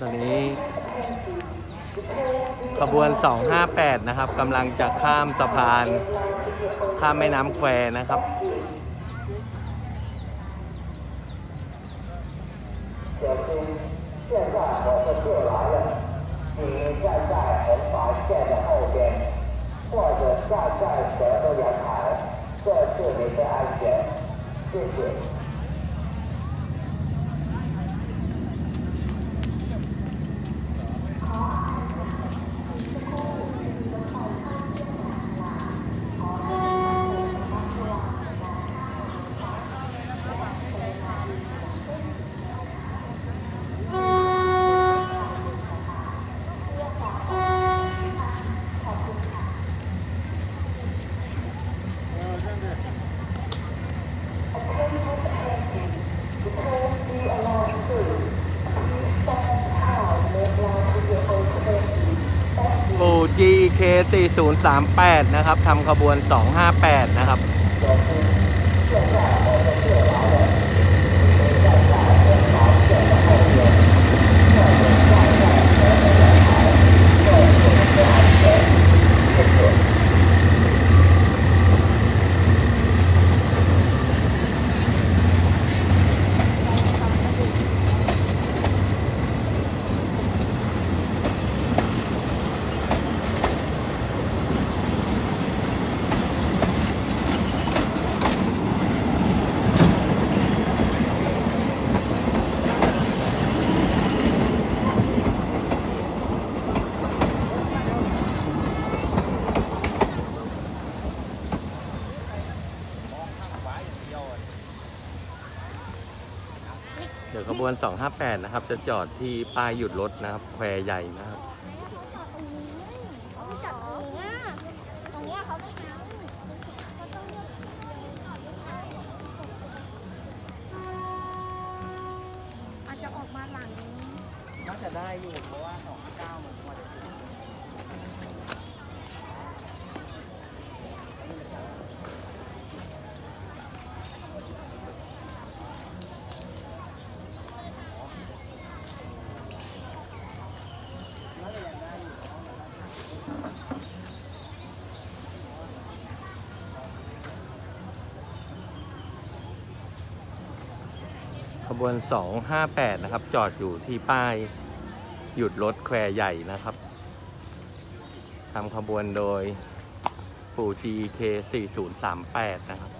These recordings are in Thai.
ตอนนี้ ขบวน 258 นะครับกำลังจะข้ามสะพาน ข้ามแม่น้ำแควนะครับ现在 GK 4038 นะครับทำขบวน 258 นะครับ เดี๋ยวขบวน 258 นะครับ จะจอดที่ป้ายหยุดรถนะครับ แควใหญ่นะครับ อาเขาต้องเลือกอาจจะออกมาหลัง น่าจะได้อยู่เพราะว่าของเก้ามันกว่าจะ ขบวน 258 นะครับ จอดอยู่ที่ป้าย หยุดรถแควใหญ่นะครับทำขบวนโดยปู่ GK 4038 นะครับ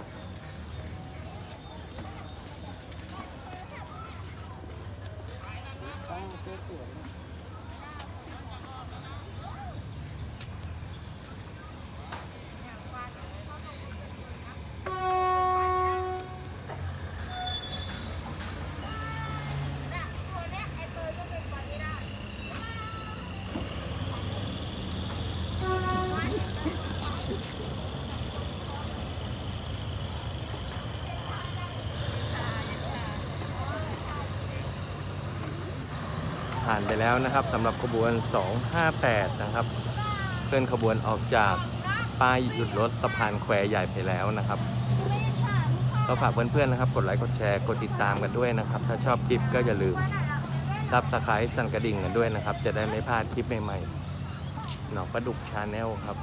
ผ่านไปแล้วนะครับสำหรับขบวน 258 นะครับ เคลื่อนขบวนออกจากป้ายหยุดรถสะพานแควใหญ่ไปแล้วนะครับก็ฝากเพื่อนๆนะครับ กดไลค์กดแชร์กดติดตามกันด้วยนะครับ ถ้าชอบคลิปก็อย่าลืมซับสไครต์สั่นกระดิ่งกันด้วยนะครับ จะได้ไม่พลาดคลิปใหม่ๆหนองประดุกชาแนลครับ